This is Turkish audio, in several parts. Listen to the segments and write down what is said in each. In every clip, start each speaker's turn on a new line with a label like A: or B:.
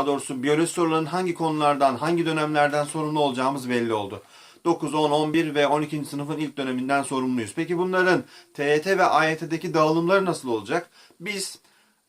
A: Daha doğrusu biyoloji sorularının hangi konulardan, hangi dönemlerden sorumlu olacağımız belli oldu. 9, 10, 11 ve 12. sınıfın ilk döneminden sorumluyuz. Peki bunların TYT ve AYT'deki dağılımları nasıl olacak? Biz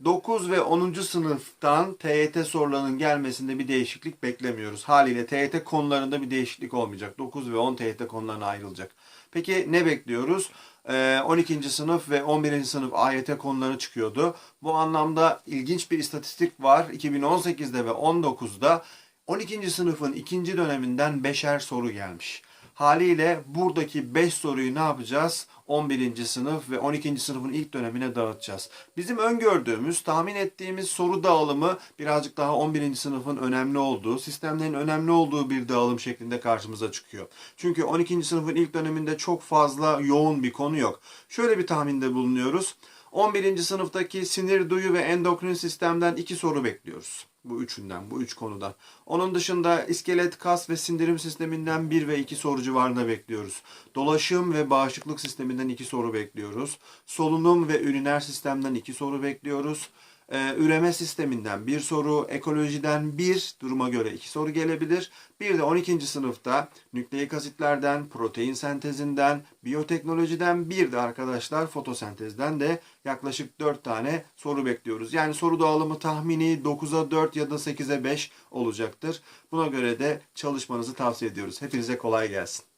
A: 9 ve 10. sınıftan TYT sorularının gelmesinde bir değişiklik beklemiyoruz. Haliyle TYT konularında bir değişiklik olmayacak. 9 ve 10 TYT konularına ayrılacak. Peki ne bekliyoruz? Ee, 12. sınıf ve 11. sınıf AYT konuları çıkıyordu. Bu anlamda ilginç bir istatistik var. 2018'de ve 19'da 12. sınıfın ikinci döneminden beşer soru gelmiş. Haliyle buradaki 5 soruyu ne yapacağız? 11. sınıf ve 12. sınıfın ilk dönemine dağıtacağız. Bizim öngördüğümüz, tahmin ettiğimiz soru dağılımı birazcık daha 11. sınıfın önemli olduğu, sistemlerin önemli olduğu bir dağılım şeklinde karşımıza çıkıyor. Çünkü 12. sınıfın ilk döneminde çok fazla yoğun bir konu yok. Şöyle bir tahminde bulunuyoruz. 11. sınıftaki sinir, duyu ve endokrin sistemden iki soru bekliyoruz. Bu üçünden, bu üç konudan. Onun dışında iskelet, kas ve sindirim sisteminden bir ve iki soru civarında bekliyoruz. Dolaşım ve bağışıklık sisteminden iki soru bekliyoruz. Solunum ve üriner sistemden iki soru bekliyoruz. Ee, üreme sisteminden bir soru, ekolojiden bir, duruma göre iki soru gelebilir. Bir de 12. sınıfta nükleik asitlerden, protein sentezinden, biyoteknolojiden bir de arkadaşlar fotosentezden de yaklaşık 4 tane soru bekliyoruz. Yani soru dağılımı tahmini 9'a 4 ya da 8'e 5 olacaktır. Buna göre de çalışmanızı tavsiye ediyoruz. Hepinize kolay gelsin.